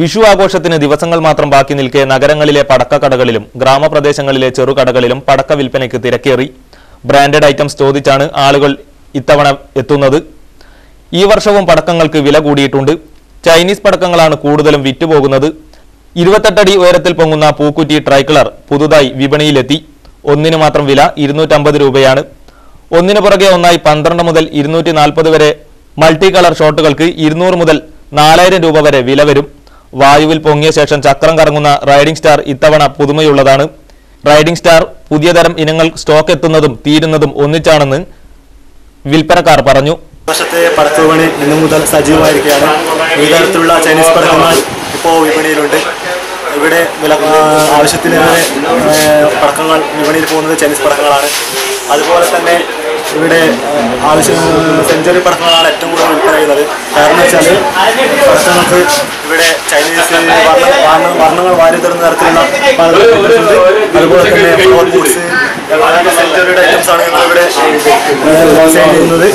വിഷു ആഘോഷത്തിന് ദിവസങ്ങൾ മാത്രം ബാക്കി നിൽക്കെ നഗരങ്ങളിലെ പടക്കക്കടകളിലും ഗ്രാമപ്രദേശങ്ങളിലെ ചെറുകടകളിലും പടക്ക വിൽപ്പനയ്ക്ക് തിരക്കേറി. ബ്രാൻഡഡ് ഐറ്റംസ് ചോദിച്ചാണ് ആളുകൾ ഇത്തവണ എത്തുന്നത്. ഈ വർഷവും പടക്കങ്ങൾക്ക് വില കൂടിയിട്ടുണ്ട്. ചൈനീസ് പടക്കങ്ങളാണ് കൂടുതലും വിറ്റുപോകുന്നത്. ഇരുപത്തെട്ടടി ഉയരത്തിൽ പൊങ്ങുന്ന പൂക്കുറ്റി ട്രൈക്കളർ പുതുതായി വിപണിയിലെത്തി. ഒന്നിന് മാത്രം വില ഇരുന്നൂറ്റമ്പത് രൂപയാണ്. ഒന്നിനു പുറകെ ഒന്നായി പന്ത്രണ്ട് മുതൽ ഇരുന്നൂറ്റി വരെ മൾട്ടി കളർ ഷോട്ടുകൾക്ക് ഇരുന്നൂറ് മുതൽ നാലായിരം രൂപ വരെ വില വരും. വായുവിൽ പൊങ്ങിയ ശേഷം ചക്രം കറങ്ങുന്ന റൈഡിംഗ് സ്റ്റാർ ഇത്തവണ പുതുമയുള്ളതാണ്. റൈഡിംഗ് സ്റ്റാർ പുതിയ തരം ഇനങ്ങൾ സ്റ്റോക്ക് എത്തുന്നതും തീരുന്നതും ഒന്നിച്ചാണെന്ന് വിൽപ്പനക്കാർ പറഞ്ഞു. വർഷത്തെ പടത്തുപണി ഇന്നു മുതൽ സജീവമായിരിക്കുകയാണ്. വിവിധ തരത്തിലുള്ള ചൈനീസ് പടക്കങ്ങൾ ഇപ്പോൾ വിപണിയിലുണ്ട്. ഇവിടെ വില ആവശ്യത്തിലേറെ പടക്കങ്ങൾ വിപണിയിൽ പോകുന്നത് ചൈനീസ് പടക്കങ്ങളാണ്. അതുപോലെ തന്നെ ഇവിടെ ആവശ്യം സെഞ്ചുറി പടക്കങ്ങളാണ് ഏറ്റവും കൂടുതൽ വിൽപ്പന ചെയ്യുന്നത് കാരണം വെച്ചാൽ പടക്കങ്ങൾക്ക് ഇവിടെ ചൈനീസ് വർണ വർണ- വർണങ്ങൾ വാരി തരുന്ന തരത്തിലുള്ള അതുപോലെ തന്നെ സെഞ്ചുറിയുടെ ഐറ്റംസ് ആണ് ഞങ്ങളിവിടെ സെയിൽ ചെയ്യുന്നത്.